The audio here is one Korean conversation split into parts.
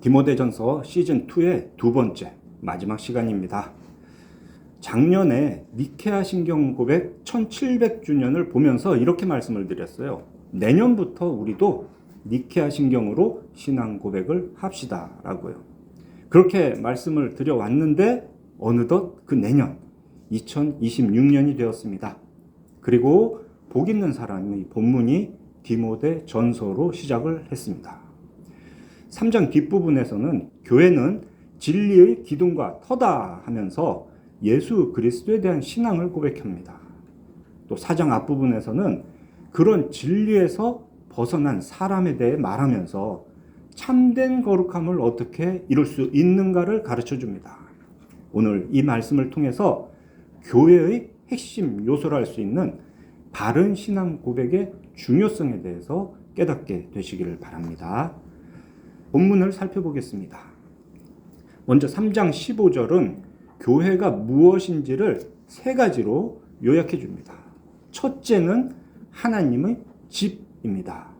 디모데전서 시즌 2의 두 번째 마지막 시간입니다. 작년에 니케아 신경 고백 1700주년을 보면서 이렇게 말씀을 드렸어요. 내년부터 우리도 니케아 신경으로 신앙 고백을 합시다라고요. 그렇게 말씀을 드려 왔는데 어느덧 그 내년 2026년이 되었습니다. 그리고 복 있는 사람의 본문이 디모데 전서로 시작을 했습니다. 3장 뒷부분에서는 교회는 진리의 기둥과 터다 하면서 예수 그리스도에 대한 신앙을 고백합니다. 또 4장 앞부분에서는 그런 진리에서 벗어난 사람에 대해 말하면서 참된 거룩함을 어떻게 이룰 수 있는가를 가르쳐 줍니다. 오늘 이 말씀을 통해서 교회의 핵심 요소로 할 수 있는 바른 신앙 고백의 중요성에 대해서 깨닫게 되시기를 바랍니다. 본문을 살펴보겠습니다. 먼저 3장 15절은 교회가 무엇인지를 세 가지로 요약해 줍니다. 첫째는 하나님의 집입니다.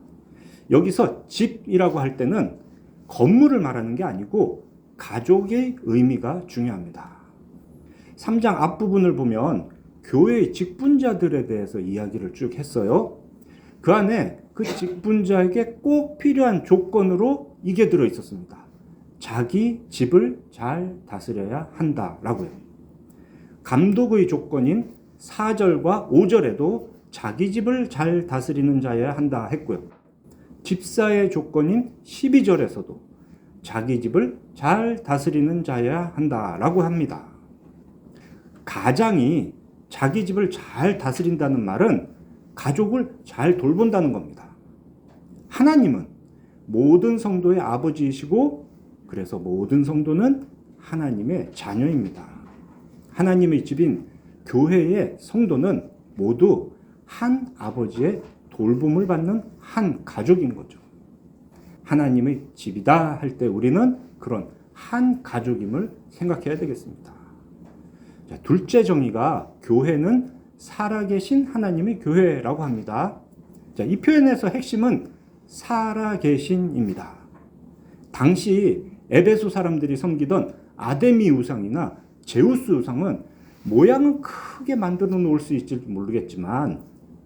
여기서 집이라고 할 때는 건물을 말하는 게 아니고 가족의 의미가 중요합니다. 3장 앞부분을 보면 교회의 직분자들에 대해서 이야기를 쭉 했어요. 그 안에 그 직분자에게 꼭 필요한 조건으로 이게 들어 있었습니다. 자기 집을 잘 다스려야 한다라고요. 감독의 조건인 4절과 5절에도 자기 집을 잘 다스리는 자여야 한다 했고요. 집사의 조건인 12절에서도 자기 집을 잘 다스리는 자여야 한다라고 합니다. 가장이 자기 집을 잘 다스린다는 말은 가족을 잘 돌본다는 겁니다. 하나님은 모든 성도의 아버지이시고 그래서 모든 성도는 하나님의 자녀입니다. 하나님의 집인 교회의 성도는 모두 한 아버지의 돌봄을 받는 한 가족인 거죠. 하나님의 집이다 할 때 우리는 그런 한 가족임을 생각해야 되겠습니다. 자, 둘째 정의가 교회는 살아계신 하나님의 교회라고 합니다. 자, 이 표현에서 핵심은 살아계신입니다. 당시 에베소 사람들이 섬기던 아데미 우상이나 제우스 우상은 모양은 크게 만들어 놓을 수 있을지 모르겠지만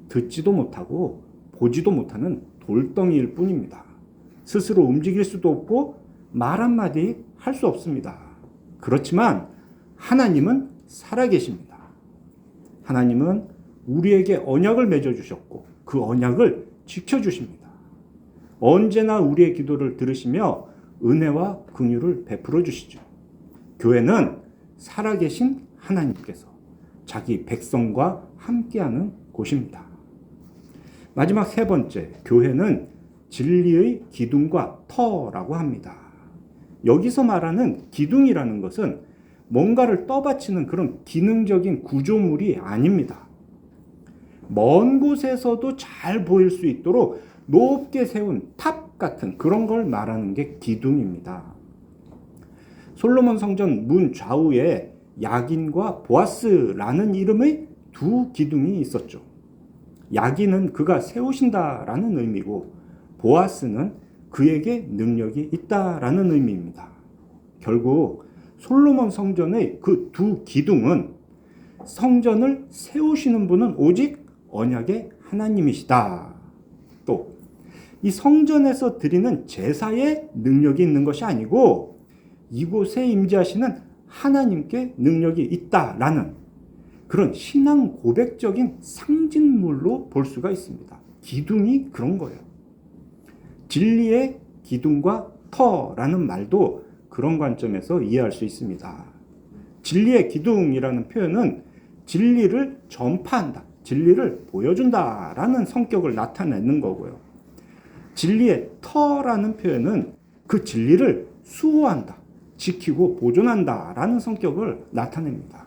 듣지도 못하고 보지도 못하는 돌덩이일 뿐입니다. 스스로 움직일 수도 없고 말 한마디 할 수 없습니다. 그렇지만 하나님은 살아계십니다. 하나님은 우리에게 언약을 맺어주셨고 그 언약을 지켜주십니다. 언제나 우리의 기도를 들으시며 은혜와 긍휼을 베풀어 주시죠. 교회는 살아계신 하나님께서 자기 백성과 함께하는 곳입니다. 마지막 세 번째, 교회는 진리의 기둥과 터라고 합니다. 여기서 말하는 기둥이라는 것은 뭔가를 떠받치는 그런 기능적인 구조물이 아닙니다. 먼 곳에서도 잘 보일 수 있도록 높게 세운 탑 같은 그런 걸 말하는 게 기둥입니다. 솔로몬 성전 문 좌우에 야긴과 보아스라는 이름의 두 기둥이 있었죠. 야긴은 그가 세우신다라는 의미고 보아스는 그에게 능력이 있다라는 의미입니다. 결국 솔로몬 성전의 그 두 기둥은 성전을 세우시는 분은 오직 언약의 하나님이시다. 또 이 성전에서 드리는 제사에 능력이 있는 것이 아니고 이곳에 임재하시는 하나님께 능력이 있다라는 그런 신앙 고백적인 상징물로 볼 수가 있습니다. 기둥이 그런 거예요. 진리의 기둥과 터라는 말도 그런 관점에서 이해할 수 있습니다. 진리의 기둥이라는 표현은 진리를 전파한다, 진리를 보여준다라는 성격을 나타내는 거고요. 진리의 터라는 표현은 그 진리를 수호한다, 지키고 보존한다 라는 성격을 나타냅니다.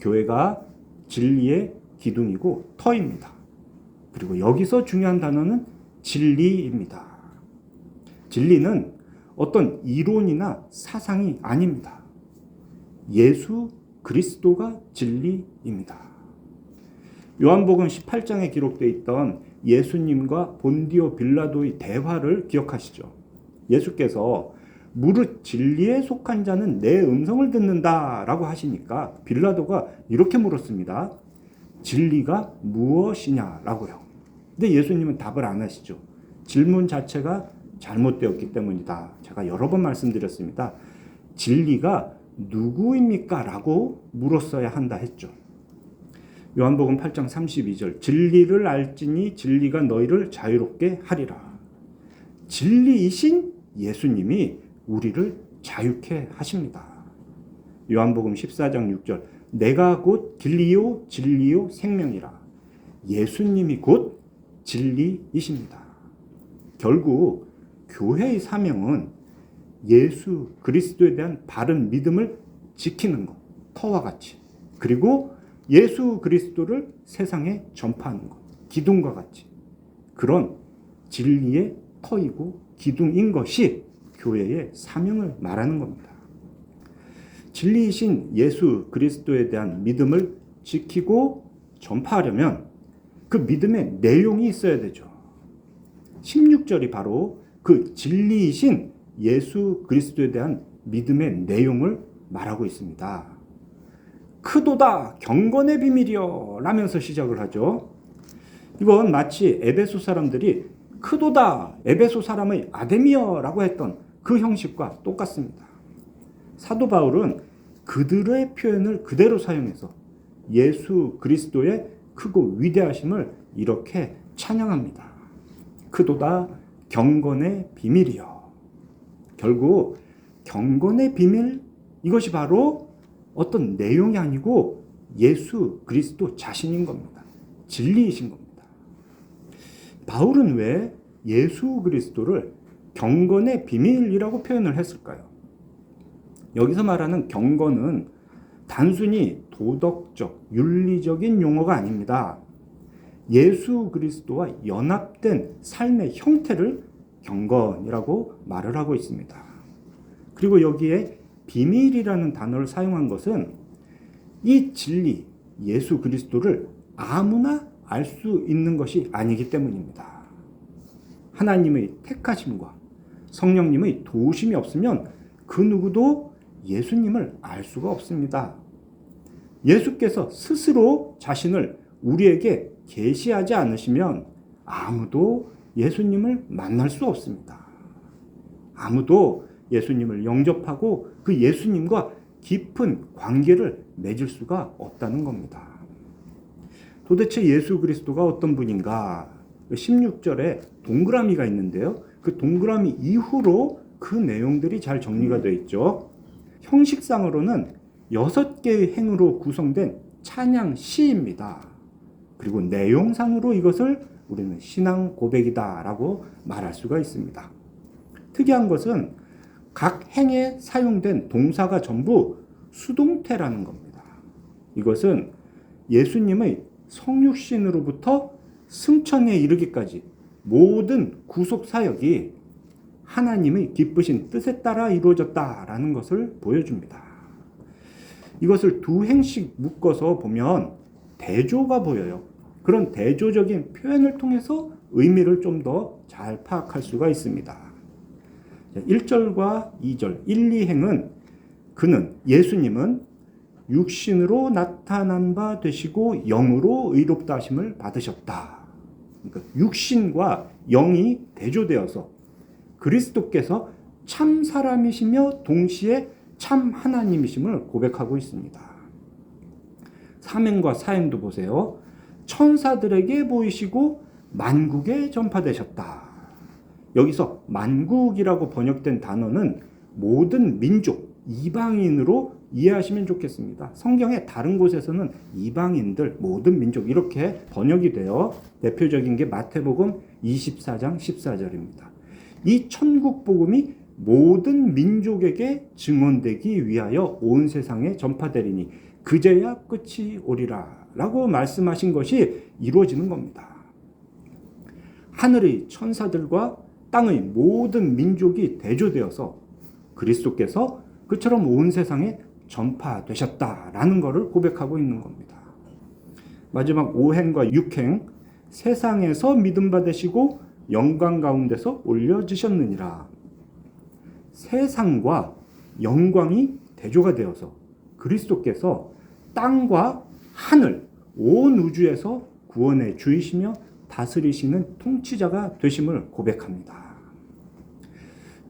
교회가 진리의 기둥이고 터입니다. 그리고 여기서 중요한 단어는 진리입니다. 진리는 어떤 이론이나 사상이 아닙니다. 예수 그리스도가 진리입니다. 요한복음 18장에 기록되어 있던 예수님과 본디오 빌라도의 대화를 기억하시죠? 예수께서 무릇 진리에 속한 자는 내 음성을 듣는다라고 하시니까 빌라도가 이렇게 물었습니다. 진리가 무엇이냐라고요. 근데 예수님은 답을 안 하시죠. 질문 자체가 잘못되었기 때문이다. 제가 여러 번 말씀드렸습니다. 진리가 누구입니까? 라고 물었어야 한다 했죠. 요한복음 8장 32절 진리를 알지니 진리가 너희를 자유롭게 하리라. 진리이신 예수님이 우리를 자유케 하십니다. 요한복음 14장 6절 내가 곧 길리요 진리요 생명이라. 예수님이 곧 진리이십니다. 결국 교회의 사명은 예수 그리스도에 대한 바른 믿음을 지키는 것, 터와 같이. 그리고 예수 그리스도를 세상에 전파하는 것, 기둥과 같이. 그런 진리의 터이고 기둥인 것이 교회의 사명을 말하는 겁니다. 진리이신 예수 그리스도에 대한 믿음을 지키고 전파하려면 그 믿음의 내용이 있어야 되죠. 16절이 바로 그 진리이신 예수 그리스도에 대한 믿음의 내용을 말하고 있습니다. 크도다 경건의 비밀이여 라면서 시작을 하죠. 이건 마치 에베소 사람들이 크도다 에베소 사람의 아데미어라고 했던 그 형식과 똑같습니다. 사도 바울은 그들의 표현을 그대로 사용해서 예수 그리스도의 크고 위대하심을 이렇게 찬양합니다. 크도다 경건의 비밀이요. 결국 경건의 비밀 이것이 바로 어떤 내용이 아니고 예수 그리스도 자신인 겁니다. 진리이신 겁니다. 바울은 왜 예수 그리스도를 경건의 비밀이라고 표현을 했을까요? 여기서 말하는 경건은 단순히 도덕적, 윤리적인 용어가 아닙니다. 예수 그리스도와 연합된 삶의 형태를 경건이라고 말을 하고 있습니다. 그리고 여기에 비밀이라는 단어를 사용한 것은 이 진리, 예수 그리스도를 아무나 알 수 있는 것이 아니기 때문입니다. 하나님의 택하심과 성령님의 도우심이 없으면 그 누구도 예수님을 알 수가 없습니다. 예수께서 스스로 자신을 우리에게 계시하지 않으시면 아무도 예수님을 만날 수 없습니다. 아무도 예수님을 영접하고 그 예수님과 깊은 관계를 맺을 수가 없다는 겁니다. 도대체 예수 그리스도가 어떤 분인가? 16절에 동그라미가 있는데요. 그 동그라미 이후로 그 내용들이 잘 정리가 되어 있죠. 형식상으로는 여섯 개의 행으로 구성된 찬양 시입니다. 그리고 내용상으로 이것을 우리는 신앙 고백이다라고 말할 수가 있습니다. 특이한 것은 각 행에 사용된 동사가 전부 수동태라는 겁니다. 이것은 예수님의 성육신으로부터 승천에 이르기까지 모든 구속 사역이 하나님의 기쁘신 뜻에 따라 이루어졌다라는 것을 보여줍니다. 이것을 두 행씩 묶어서 보면 대조가 보여요. 그런 대조적인 표현을 통해서 의미를 좀 더 잘 파악할 수가 있습니다. 1절과 2절, 1, 2행은 그는 예수님은 육신으로 나타난 바 되시고 영으로 의롭다 하심을 받으셨다. 그러니까 육신과 영이 대조되어서 그리스도께서 참 사람이시며 동시에 참 하나님이심을 고백하고 있습니다. 사행과 사행도 보세요. 천사들에게 보이시고 만국에 전파되셨다. 여기서 만국이라고 번역된 단어는 모든 민족, 이방인으로 이해하시면 좋겠습니다. 성경의 다른 곳에서는 이방인들, 모든 민족 이렇게 번역이 되어 대표적인 게 마태복음 24장 14절입니다. 이 천국 복음이 모든 민족에게 증언되기 위하여 온 세상에 전파되리니 그제야 끝이 오리라 라고 말씀하신 것이 이루어지는 겁니다. 하늘의 천사들과 땅의 모든 민족이 대조되어서 그리스도께서 그처럼 온 세상에 전파되셨다라는 것을 고백하고 있는 겁니다. 마지막 5행과 6행 세상에서 믿음 받으시고 영광 가운데서 올려지셨느니라. 세상과 영광이 대조가 되어서 그리스도께서 땅과 하늘 온 우주에서 구원의 주이시며 다스리시는 통치자가 되심을 고백합니다.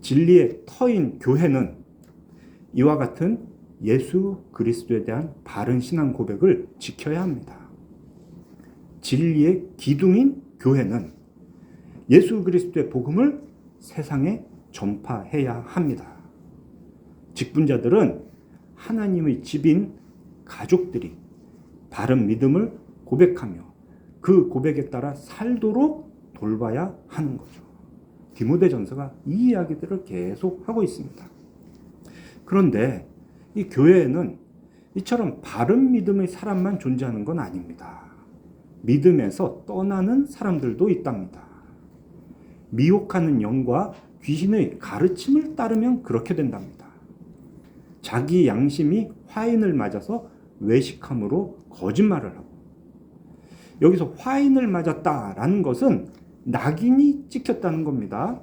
진리의 터인 교회는 이와 같은 예수 그리스도에 대한 바른 신앙 고백을 지켜야 합니다. 진리의 기둥인 교회는 예수 그리스도의 복음을 세상에 전파해야 합니다. 직분자들은 하나님의 집인 가족들이 바른 믿음을 고백하며 그 고백에 따라 살도록 돌봐야 하는 거죠. 디모데 전서가 이 이야기들을 계속 하고 있습니다. 그런데 이 교회에는 이처럼 바른 믿음의 사람만 존재하는 건 아닙니다. 믿음에서 떠나는 사람들도 있답니다. 미혹하는 영과 귀신의 가르침을 따르면 그렇게 된답니다. 자기 양심이 화인을 맞아서 외식함으로 거짓말을 하고 여기서 화인을 맞았다라는 것은 낙인이 찍혔다는 겁니다.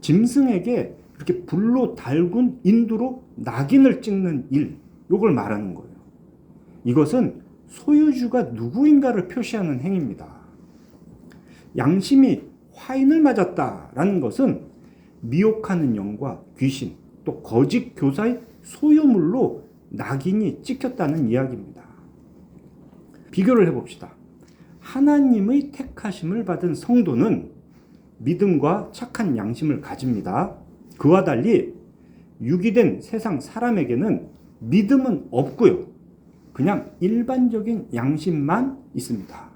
짐승에게 이렇게 불로 달군 인두로 낙인을 찍는 일, 요걸 말하는 거예요. 이것은 소유주가 누구인가를 표시하는 행위입니다. 양심이 화인을 맞았다라는 것은 미혹하는 영과 귀신, 또 거짓 교사의 소유물로 낙인이 찍혔다는 이야기입니다. 비교를 해봅시다. 하나님의 택하심을 받은 성도는 믿음과 착한 양심을 가집니다. 그와 달리 유기된 세상 사람에게는 믿음은 없고요. 그냥 일반적인 양심만 있습니다.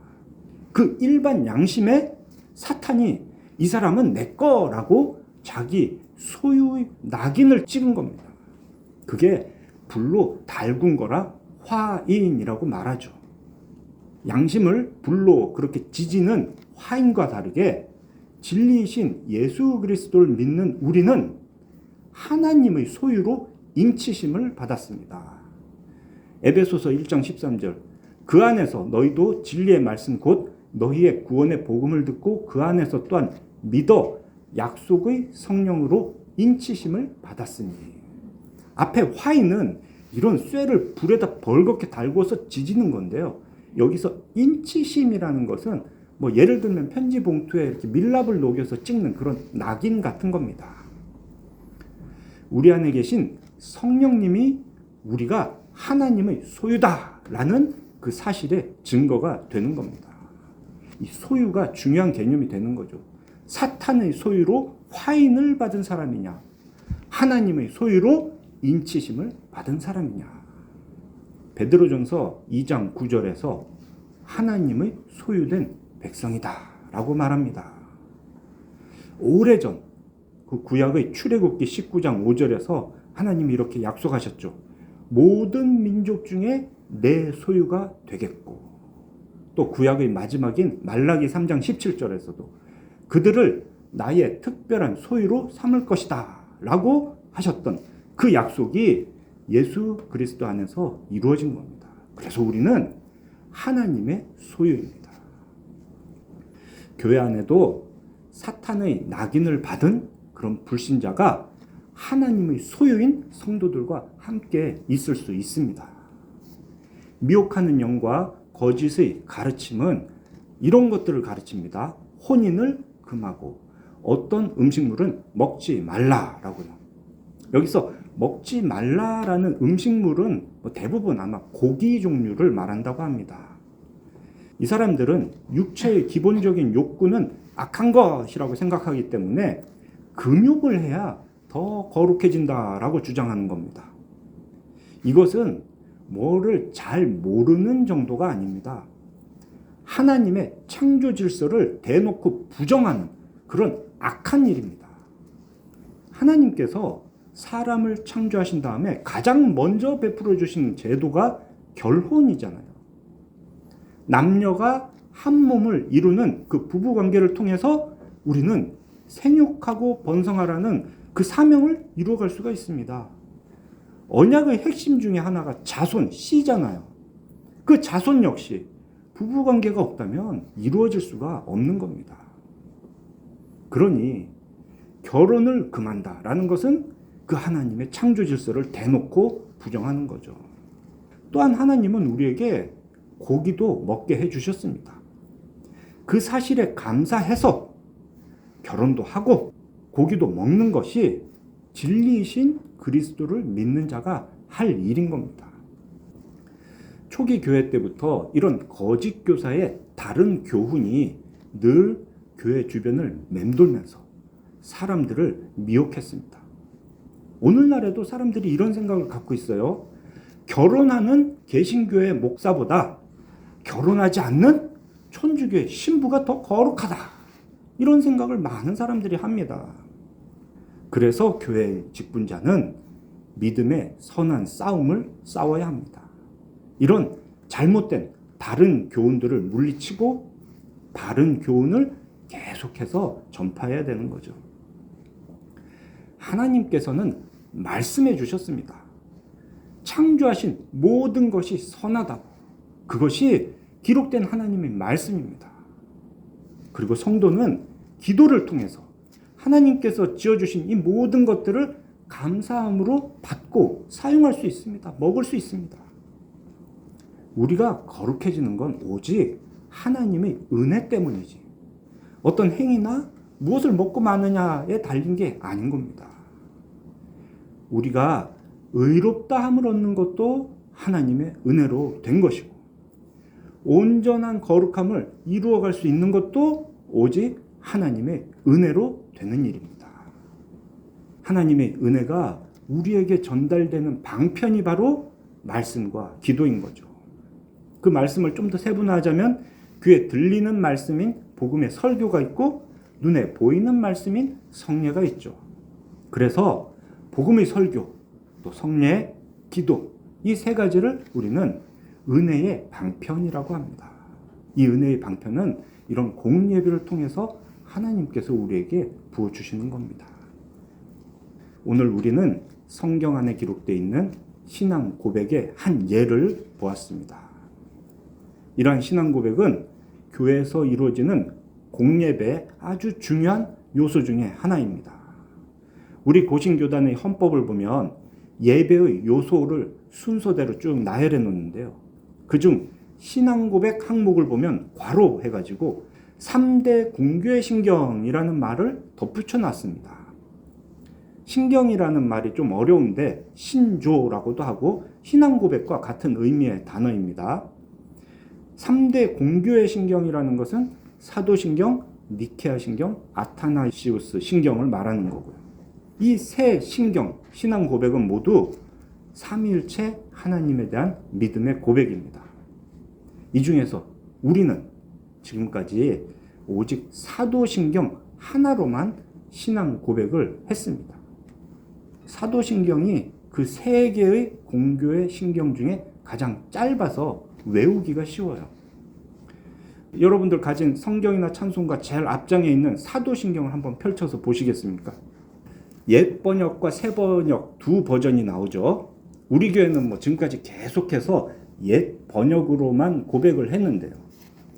그 일반 양심에 사탄이 이 사람은 내 거라고 자기 소유의 낙인을 찍은 겁니다. 그게 불로 달군 거라 화인이라고 말하죠. 양심을 불로 그렇게 지지는 화인과 다르게 진리이신 예수 그리스도를 믿는 우리는 하나님의 소유로 인치심을 받았습니다. 에베소서 1장 13절 그 안에서 너희도 진리의 말씀 곧 너희의 구원의 복음을 듣고 그 안에서 또한 믿어 약속의 성령으로 인치심을 받았으니 앞에 화인은 이런 쇠를 불에다 벌겋게 달고서 지지는 건데요. 여기서 인치심이라는 것은 뭐 예를 들면 편지 봉투에 이렇게 밀랍을 녹여서 찍는 그런 낙인 같은 겁니다. 우리 안에 계신 성령님이 우리가 하나님의 소유다라는 그 사실의 증거가 되는 겁니다. 이 소유가 중요한 개념이 되는 거죠. 사탄의 소유로 화인을 받은 사람이냐, 하나님의 소유로 인치심을 받은 사람이냐. 베드로전서 2장 9절에서 하나님의 소유된 백성이다 라고 말합니다. 오래전 그 구약의 출애굽기 19장 5절에서 하나님이 이렇게 약속하셨죠. 모든 민족 중에 내 소유가 되겠고 또 구약의 마지막인 말라기 3장 17절에서도 그들을 나의 특별한 소유로 삼을 것이다 라고 하셨던 그 약속이 예수 그리스도 안에서 이루어진 겁니다. 그래서 우리는 하나님의 소유입니다. 교회 안에도 사탄의 낙인을 받은 그런 불신자가 하나님의 소유인 성도들과 함께 있을 수 있습니다. 미혹하는 영과 거짓의 가르침은 이런 것들을 가르칩니다. 혼인을 금하고 어떤 음식물은 먹지 말라라고요. 여기서 먹지 말라라는 음식물은 뭐 대부분 아마 고기 종류를 말한다고 합니다. 이 사람들은 육체의 기본적인 욕구는 악한 것이라고 생각하기 때문에 금욕을 해야 더 거룩해진다라고 주장하는 겁니다. 이것은 뭐를 잘 모르는 정도가 아닙니다. 하나님의 창조 질서를 대놓고 부정하는 그런 악한 일입니다. 하나님께서 사람을 창조하신 다음에 가장 먼저 베풀어 주시는 제도가 결혼이잖아요. 남녀가 한 몸을 이루는 그 부부 관계를 통해서 우리는 생육하고 번성하라는 그 사명을 이루어갈 수가 있습니다. 언약의 핵심 중에 하나가 자손, 씨잖아요. 그 자손 역시 부부 관계가 없다면 이루어질 수가 없는 겁니다. 그러니 결혼을 금한다라는 것은 그 하나님의 창조 질서를 대놓고 부정하는 거죠. 또한 하나님은 우리에게 고기도 먹게 해 주셨습니다. 그 사실에 감사해서 결혼도 하고 고기도 먹는 것이 진리이신 그리스도를 믿는 자가 할 일인 겁니다. 초기 교회 때부터 이런 거짓 교사의 다른 교훈이 늘 교회 주변을 맴돌면서 사람들을 미혹했습니다. 오늘날에도 사람들이 이런 생각을 갖고 있어요. 결혼하는 개신교회 목사보다 결혼하지 않는 천주교의 신부가 더 거룩하다. 이런 생각을 많은 사람들이 합니다. 그래서 교회 직분자는 믿음의 선한 싸움을 싸워야 합니다. 이런 잘못된 다른 교훈들을 물리치고 바른 교훈을 계속해서 전파해야 되는 거죠. 하나님께서는 말씀해 주셨습니다. 창조하신 모든 것이 선하다고. 그것이 기록된 하나님의 말씀입니다. 그리고 성도는 기도를 통해서 하나님께서 지어주신 이 모든 것들을 감사함으로 받고 사용할 수 있습니다. 먹을 수 있습니다. 우리가 거룩해지는 건 오직 하나님의 은혜 때문이지. 어떤 행위나 무엇을 먹고 마느냐에 달린 게 아닌 겁니다. 우리가 의롭다 함을 얻는 것도 하나님의 은혜로 된 것이고, 온전한 거룩함을 이루어갈 수 있는 것도 오직 하나님의 은혜로 되는 일입니다. 하나님의 은혜가 우리에게 전달되는 방편이 바로 말씀과 기도인 거죠. 그 말씀을 좀 더 세분화하자면 귀에 들리는 말씀인 복음의 설교가 있고 눈에 보이는 말씀인 성례가 있죠. 그래서 복음의 설교, 또 성례, 기도 이 세 가지를 우리는 은혜의 방편이라고 합니다. 이 은혜의 방편은 이런 공예비를 통해서 하나님께서 우리에게 부어 주시는 겁니다. 오늘 우리는 성경 안에 기록되어 있는 신앙 고백의 한 예를 보았습니다. 이러한 신앙 고백은 교회에서 이루어지는 공예배의 아주 중요한 요소 중에 하나입니다. 우리 고신교단의 헌법을 보면 예배의 요소를 순서대로 쭉 나열해 놓는데요. 그중 신앙 고백 항목을 보면 괄호 해가지고 3대 공교의 신경이라는 말을 덧붙여 놨습니다. 신경이라는 말이 좀 어려운데 신조라고도 하고 신앙 고백과 같은 의미의 단어입니다. 3대 공교의 신경이라는 것은 사도신경, 니케아 신경, 아타나시우스 신경을 말하는 거고요. 이 세 신경, 신앙 고백은 모두 삼위일체 하나님에 대한 믿음의 고백입니다. 이 중에서 우리는 지금까지 오직 사도신경 하나로만 신앙 고백을 했습니다. 사도신경이 그 세 개의 공교의 신경 중에 가장 짧아서 외우기가 쉬워요. 여러분들 가진 성경이나 찬송가 제일 앞장에 있는 사도신경을 한번 펼쳐서 보시겠습니까? 옛 번역과 새 번역 두 버전이 나오죠. 우리 교회는 뭐 지금까지 계속해서 옛 번역으로만 고백을 했는데요.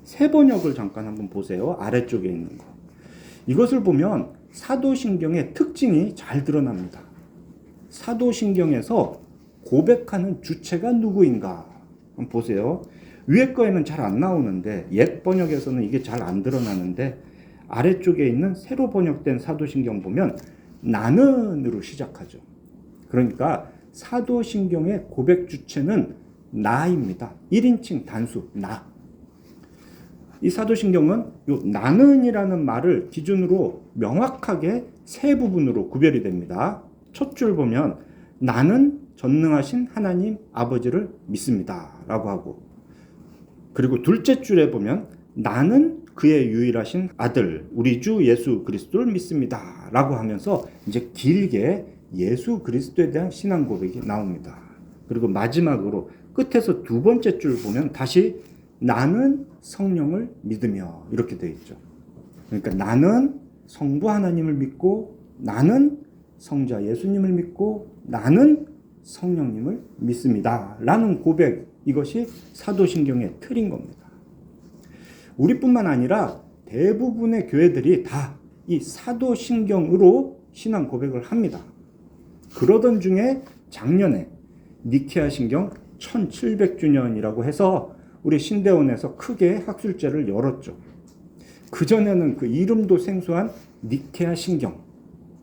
새 번역을 잠깐 한번 보세요. 아래쪽에 있는 거. 이것을 보면 사도신경의 특징이 잘 드러납니다. 사도신경에서 고백하는 주체가 누구인가? 한번 보세요. 위에 거에는 잘 안 나오는데 옛 번역에서는 이게 잘 안 드러나는데 아래쪽에 있는 새로 번역된 사도신경 보면 나는으로 시작하죠. 그러니까 사도신경의 고백 주체는 나입니다. 1인칭 단수 나. 이 사도신경은 요 나는이라는 말을 기준으로 명확하게 세 부분으로 구별이 됩니다. 첫 줄 보면 나는 전능하신 하나님 아버지를 믿습니다. 라고 하고 그리고 둘째 줄에 보면 나는 그의 유일하신 아들 우리 주 예수 그리스도를 믿습니다. 라고 하면서 이제 길게 예수 그리스도에 대한 신앙 고백이 나옵니다. 그리고 마지막으로 끝에서 두 번째 줄 보면 다시 나는 성령을 믿으며 이렇게 되어 있죠. 그러니까 나는 성부 하나님을 믿고 나는 성자 예수님을 믿고 나는 성령님을 믿습니다. 라는 고백 이것이 사도신경의 틀인 겁니다. 우리뿐만 아니라 대부분의 교회들이 다 이 사도신경으로 신앙 고백을 합니다. 그러던 중에 작년에 니케아 신경 1700주년이라고 해서 우리 신대원에서 크게 학술제를 열었죠. 그전에는 그 이름도 생소한 니케아 신경.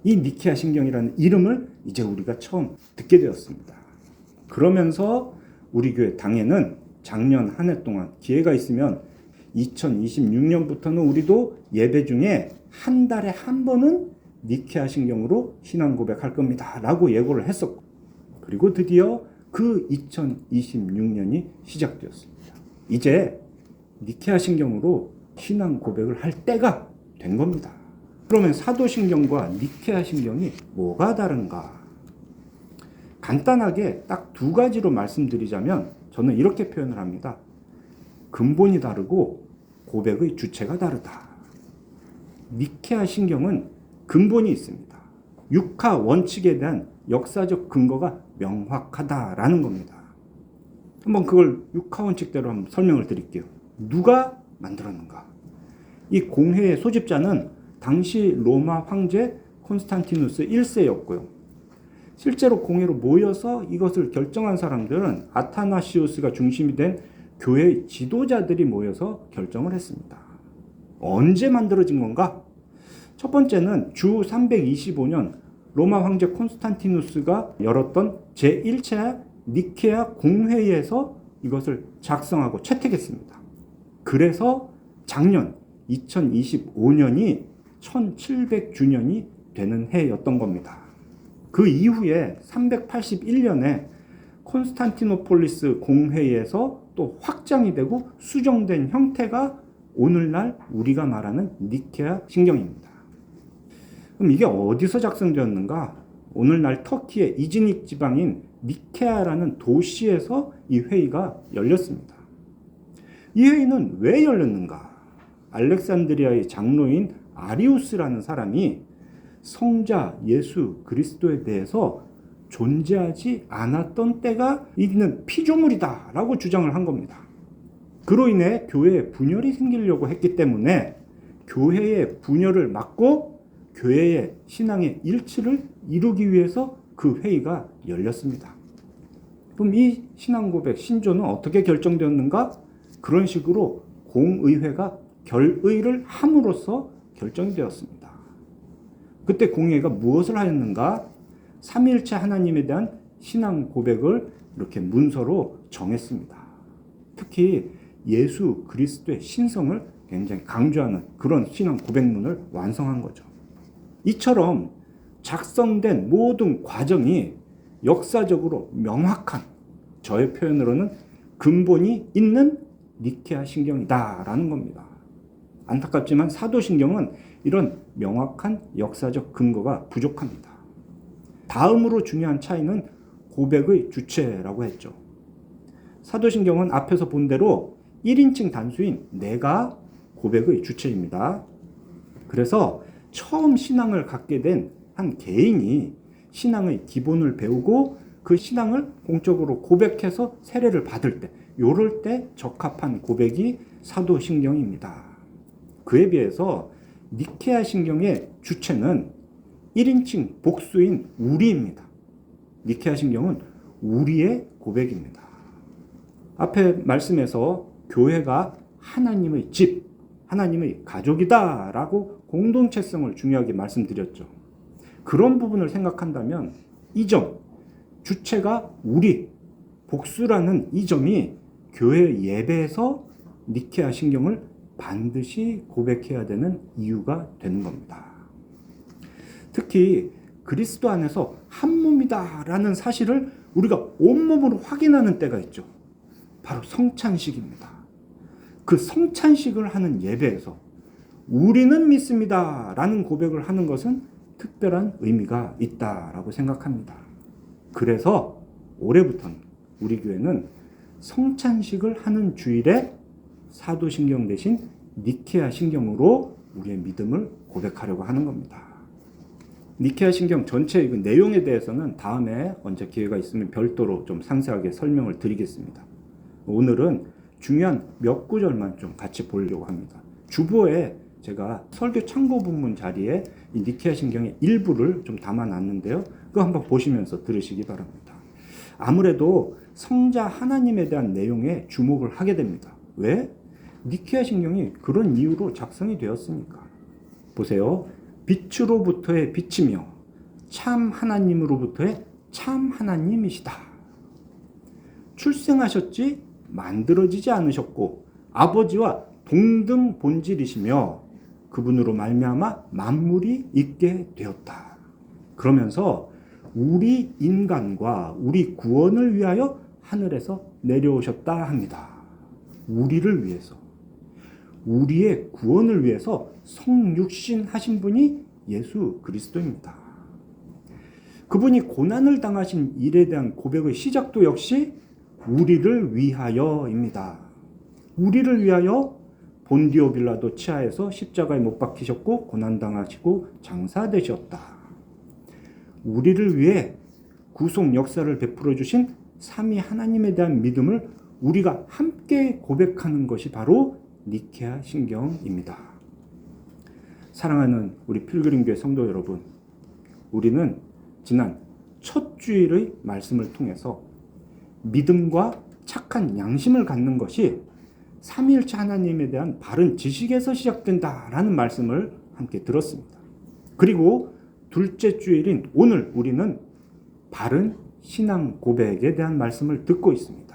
이 니케아 신경이라는 이름을 이제 우리가 처음 듣게 되었습니다. 그러면서 우리 교회 당에는 작년 한 해 동안 기회가 있으면 2026년부터는 우리도 예배 중에 한 달에 한 번은 니케아 신경으로 신앙 고백할 겁니다. 라고 예고를 했었고, 그리고 드디어 그 2026년이 시작되었습니다. 이제 니케아 신경으로 신앙 고백을 할 때가 된 겁니다. 그러면 사도신경과 니케아 신경이 뭐가 다른가? 간단하게 딱 두 가지로 말씀드리자면 저는 이렇게 표현을 합니다. 근본이 다르고 고백의 주체가 다르다. 니케아 신경은 근본이 있습니다. 육하 원칙에 대한 역사적 근거가 명확하다라는 겁니다. 한번 그걸 육하 원칙대로 한번 설명을 드릴게요. 누가 만들었는가? 이 공회의 소집자는 당시 로마 황제 콘스탄티누스 1세였고요. 실제로 공회로 모여서 이것을 결정한 사람들은 아타나시우스가 중심이 된 교회 지도자들이 모여서 결정을 했습니다. 언제 만들어진 건가? 첫 번째는 주 325년 로마 황제 콘스탄티누스가 열었던 제1차 니케아 공회에서 이것을 작성하고 채택했습니다. 그래서 작년 2025년이 1700주년이 되는 해였던 겁니다. 그 이후에 381년에 콘스탄티노폴리스 공회에서 또 확장이 되고 수정된 형태가 오늘날 우리가 말하는 니케아 신경입니다. 그럼 이게 어디서 작성되었는가? 오늘날 터키의 이즈닉 지방인 니케아라는 도시에서 이 회의가 열렸습니다. 이 회의는 왜 열렸는가? 알렉산드리아의 장로인 아리우스라는 사람이 성자 예수 그리스도에 대해서 존재하지 않았던 때가 있는 피조물이다라고 주장을 한 겁니다. 그로 인해 교회에 분열이 생기려고 했기 때문에 교회의 분열을 막고 교회의 신앙의 일치를 이루기 위해서 그 회의가 열렸습니다. 그럼 이 신앙 고백 신조는 어떻게 결정되었는가? 그런 식으로 공의회가 결의를 함으로써 결정이 되었습니다. 그때 공회가 무엇을 하였는가? 삼일체 하나님에 대한 신앙 고백을 이렇게 문서로 정했습니다. 특히 예수 그리스도의 신성을 굉장히 강조하는 그런 신앙 고백문을 완성한 거죠. 이처럼 작성된 모든 과정이 역사적으로 명확한 저의 표현으로는 근본이 있는 니케아 신경이다라는 겁니다. 안타깝지만 사도신경은 이런 명확한 역사적 근거가 부족합니다. 다음으로 중요한 차이는 고백의 주체라고 했죠. 사도신경은 앞에서 본 대로 1인칭 단수인 내가 고백의 주체입니다. 그래서 처음 신앙을 갖게 된 한 개인이 신앙의 기본을 배우고 그 신앙을 공적으로 고백해서 세례를 받을 때, 요럴 때 적합한 고백이 사도신경입니다. 그에 비해서 니케아 신경의 주체는 1인칭 복수인 우리입니다. 니케아 신경은 우리의 고백입니다. 앞에 말씀에서 교회가 하나님의 집, 하나님의 가족이다 라고 공동체성을 중요하게 말씀드렸죠. 그런 부분을 생각한다면 이 점, 주체가 우리, 복수라는 이 점이 교회 예배에서 니케아 신경을 반드시 고백해야 되는 이유가 되는 겁니다. 특히 그리스도 안에서 한 몸이다라는 사실을 우리가 온몸으로 확인하는 때가 있죠. 바로 성찬식입니다. 그 성찬식을 하는 예배에서 우리는 믿습니다라는 고백을 하는 것은 특별한 의미가 있다라고 생각합니다. 그래서 올해부터는 우리 교회는 성찬식을 하는 주일에 사도신경 대신 니케아 신경으로 우리의 믿음을 고백하려고 하는 겁니다. 니케아 신경 전체 그 내용에 대해서는 다음에 언제 기회가 있으면 별도로 좀 상세하게 설명을 드리겠습니다. 오늘은 중요한 몇 구절만 좀 같이 보려고 합니다. 주보에 제가 설교 참고 본문 자리에 이 니케아 신경의 일부를 좀 담아놨는데요. 그거 한번 보시면서 들으시기 바랍니다. 아무래도 성자 하나님에 대한 내용에 주목을 하게 됩니다. 왜? 니케아 신경이 그런 이유로 작성이 되었으니까. 보세요. 빛으로부터의 빛이며 참 하나님으로부터의 참 하나님이시다. 출생하셨지 만들어지지 않으셨고 아버지와 동등 본질이시며 그분으로 말미암아 만물이 있게 되었다. 그러면서 우리 인간과 우리 구원을 위하여 하늘에서 내려오셨다 합니다. 우리를 위해서 우리의 구원을 위해서 성육신 하신 분이 예수 그리스도입니다. 그분이 고난을 당하신 일에 대한 고백의 시작도 역시 우리를 위하여입니다. 우리를 위하여 본디오 빌라도 치하에서 십자가에 못 박히셨고 고난 당하시고 장사되셨다. 우리를 위해 구속 역사를 베풀어 주신 삼위 하나님에 대한 믿음을 우리가 함께 고백하는 것이 바로 니케아 신경입니다. 사랑하는 우리 필그림교회 성도 여러분, 우리는 지난 첫 주일의 말씀을 통해서 믿음과 착한 양심을 갖는 것이 삼위일체 하나님에 대한 바른 지식에서 시작된다라는 말씀을 함께 들었습니다. 그리고 둘째 주일인 오늘 우리는 바른 신앙 고백에 대한 말씀을 듣고 있습니다.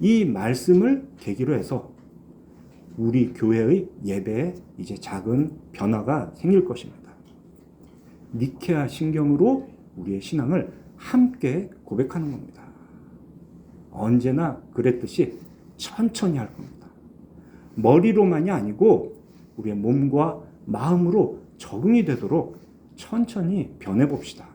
이 말씀을 계기로 해서 우리 교회의 예배에 이제 작은 변화가 생길 것입니다. 니케아 신경으로 우리의 신앙을 함께 고백하는 겁니다. 언제나 그랬듯이 천천히 할 겁니다. 머리로만이 아니고 우리의 몸과 마음으로 적응이 되도록 천천히 변해 봅시다.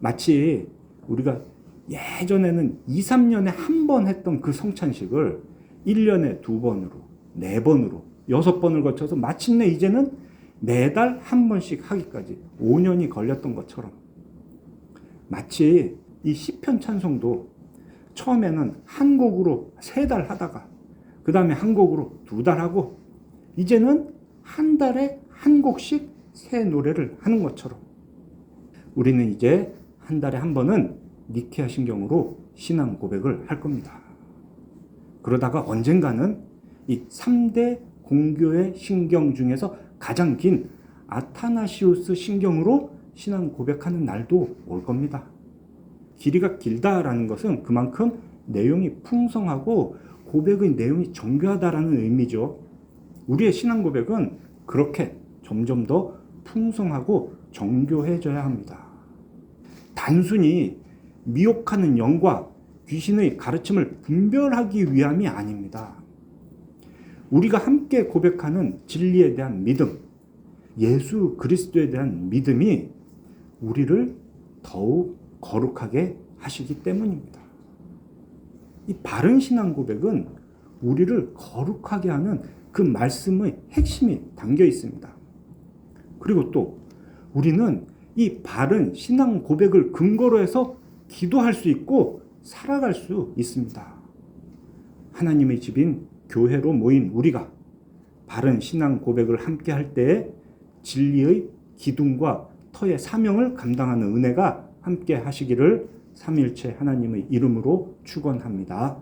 마치 우리가 예전에는 2, 3년에 한 번 했던 그 성찬식을 1년에 두 번으로, 네 번으로, 여섯 번을 거쳐서 마침내 이제는 매달 한 번씩 하기까지 5년이 걸렸던 것처럼 마치 이 시편 찬송도 처음에는 한 곡으로 세 달 하다가 그 다음에 한 곡으로 두 달 하고 이제는 한 달에 한 곡씩 새 노래를 하는 것처럼 우리는 이제 한 달에 한 번은 니케아 신경으로 신앙 고백을 할 겁니다. 그러다가 언젠가는 이 3대 공교의 신경 중에서 가장 긴 아타나시우스 신경으로 신앙 고백하는 날도 올 겁니다. 길이가 길다라는 것은 그만큼 내용이 풍성하고 고백의 내용이 정교하다라는 의미죠. 우리의 신앙 고백은 그렇게 점점 더 풍성하고 정교해져야 합니다. 단순히 미혹하는 영과 귀신의 가르침을 분별하기 위함이 아닙니다. 우리가 함께 고백하는 진리에 대한 믿음, 예수 그리스도에 대한 믿음이 우리를 더욱 거룩하게 하시기 때문입니다. 이 바른 신앙 고백은 우리를 거룩하게 하는 그 말씀의 핵심이 담겨 있습니다. 그리고 또 우리는 이 바른 신앙 고백을 근거로 해서 기도할 수 있고 살아갈 수 있습니다. 하나님의 집인 교회로 모인 우리가 바른 신앙 고백을 함께 할 때에 진리의 기둥과 터의 사명을 감당하는 은혜가 함께 하시기를 삼일체 하나님의 이름으로 축원합니다.